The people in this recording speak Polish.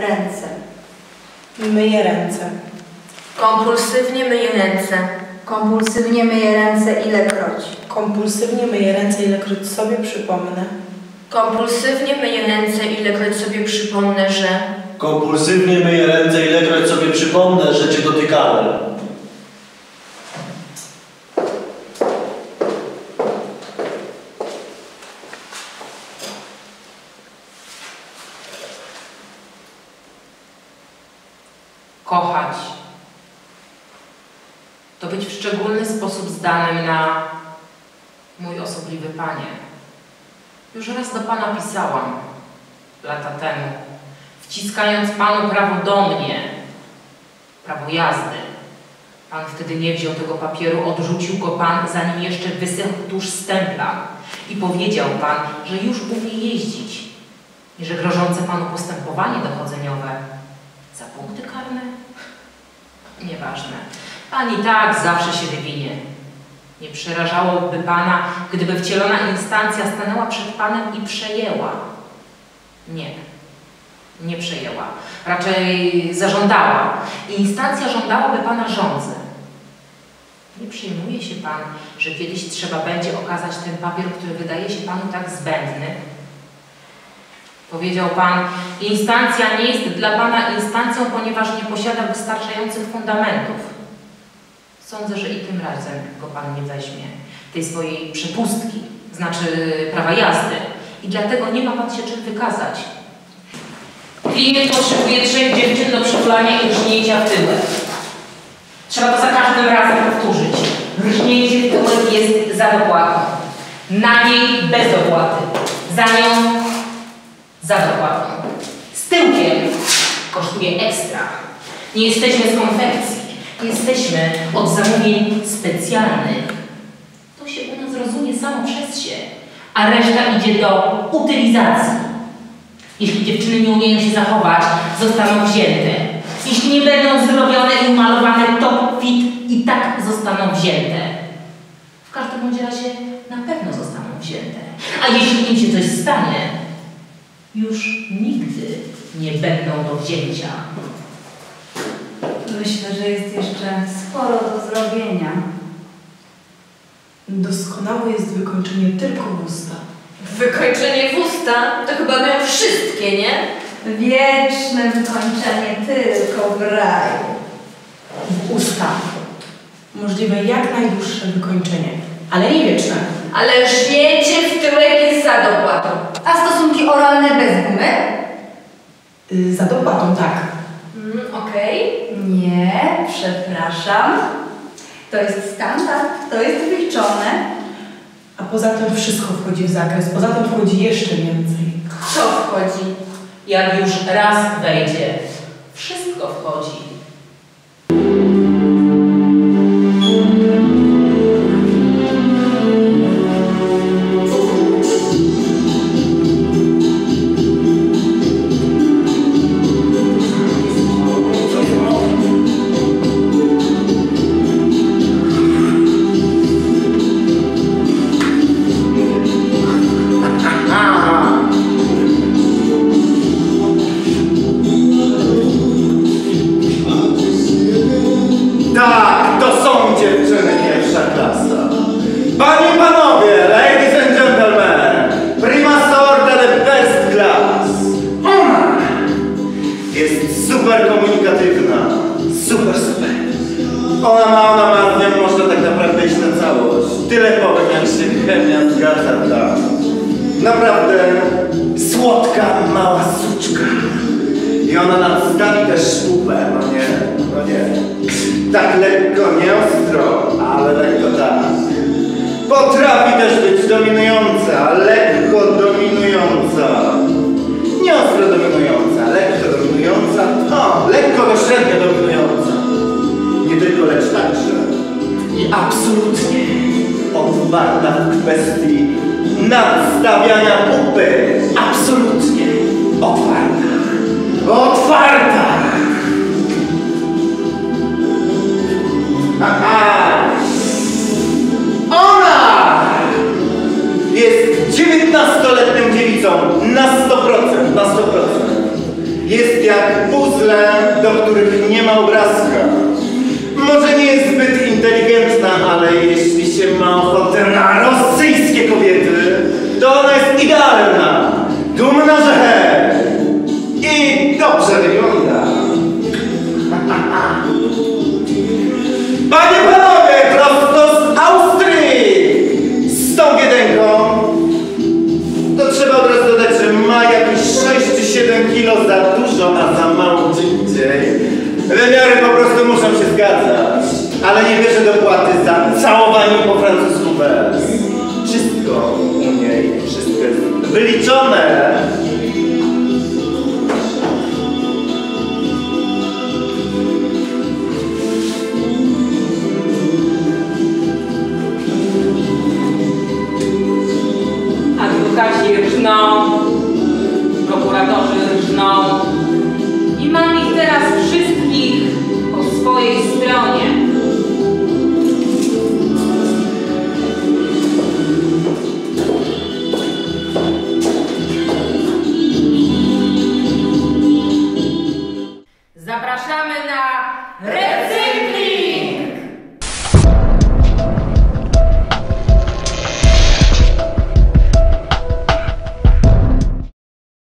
Ręce. Myję ręce. Kompulsywnie myję ręce. Kompulsywnie myję ręce ilekroć. Kompulsywnie myję ręce, ilekroć sobie przypomnę. Kompulsywnie myję ręce, ilekroć sobie przypomnę, że... Kompulsywnie myję ręce, ilekroć sobie przypomnę, że Cię dotykałem. Być w szczególny sposób zdanym na mój osobliwy Panie. Już raz do Pana pisałam, lata temu, wciskając Panu prawo do mnie, prawo jazdy. Pan wtedy nie wziął tego papieru, odrzucił go Pan, zanim jeszcze wysechł tuż stempla. I powiedział Pan, że już umie jeździć i że grożące Panu postępowanie dochodzeniowe za punkty karne? Nieważne. Pan i tak zawsze się wywinie. Nie przerażałoby Pana, gdyby wcielona instancja stanęła przed Panem i przejęła. Nie. Nie przejęła. Raczej zażądała. Instancja żądałaby Pana żądzy. Nie przejmuje się Pan, że kiedyś trzeba będzie okazać ten papier, który wydaje się Panu tak zbędny, Powiedział Pan, instancja nie jest dla Pana instancją, ponieważ nie posiada wystarczających fundamentów. Sądzę, że i tym razem go Pan nie weźmie, tej swojej przepustki, znaczy prawa jazdy. I dlatego nie ma Pan się czym wykazać. Klient potrzebuje trzech dziewczyn do przytulania i rżnięcia w tyłek. Trzeba to za każdym razem powtórzyć. Rżnięcie w tyłek jest za dopłatą. Na niej bez dopłaty. Za nią za dopłatą. Z tyłkiem kosztuje ekstra. Nie jesteśmy z konfekcji. Jesteśmy od zamówień specjalnych. To się u nas rozumie samo przez się, a reszta idzie do utylizacji. Jeśli dziewczyny nie umieją się zachować, zostaną wzięte. Jeśli nie będą zrobione i umalowane top fit, i tak zostaną wzięte. W każdym razie na pewno zostaną wzięte. A jeśli im się coś stanie, już nigdy nie będą do wzięcia. Myślę, że jest jeszcze do zrobienia. Doskonałe jest wykończenie tylko w usta. Wykończenie w usta to chyba miał wszystkie, nie? Wieczne wykończenie tylko w raju. W usta. Możliwe jak najdłuższe wykończenie, ale nie wieczne. Ale żnięcie w tyłek jest za dopłatą. A stosunki oralne bez gumy? Y, za dopłatą, tak. Mm, Okej. Nie, przepraszam. To jest standard, to jest wyliczone. A poza tym wszystko wchodzi w zakres. Poza tym wchodzi jeszcze więcej. Co wchodzi? Jak już raz wejdzie, wszystko wchodzi. Super komunikatywna. Super, super. Ona ma, ona ma, z nią można tak naprawdę iść na całość. Tyle powiem, jak się chemia zgadza, tak. Naprawdę słodka, mała suczka. I ona nadstawi też szpupę, no nie, no nie. Tak lekko, nie ostro, ale lekko tak. Potrafi też być dominująca, lekko dominująca. Nie ostro dominująca, lekko dominująca, o, lekko średnio dominująca. Nie tylko, lecz także i absolutnie otwarta w kwestii nadstawiania pupy. Absolutnie otwarta. Otwarta! jest jak puzzle, do których nie ma obrazka. Może nie jest zbyt inteligentna, ale jeśli się ma ochotę na rosyjskie kobiety, to ona jest idealna. done that. Zapraszamy na!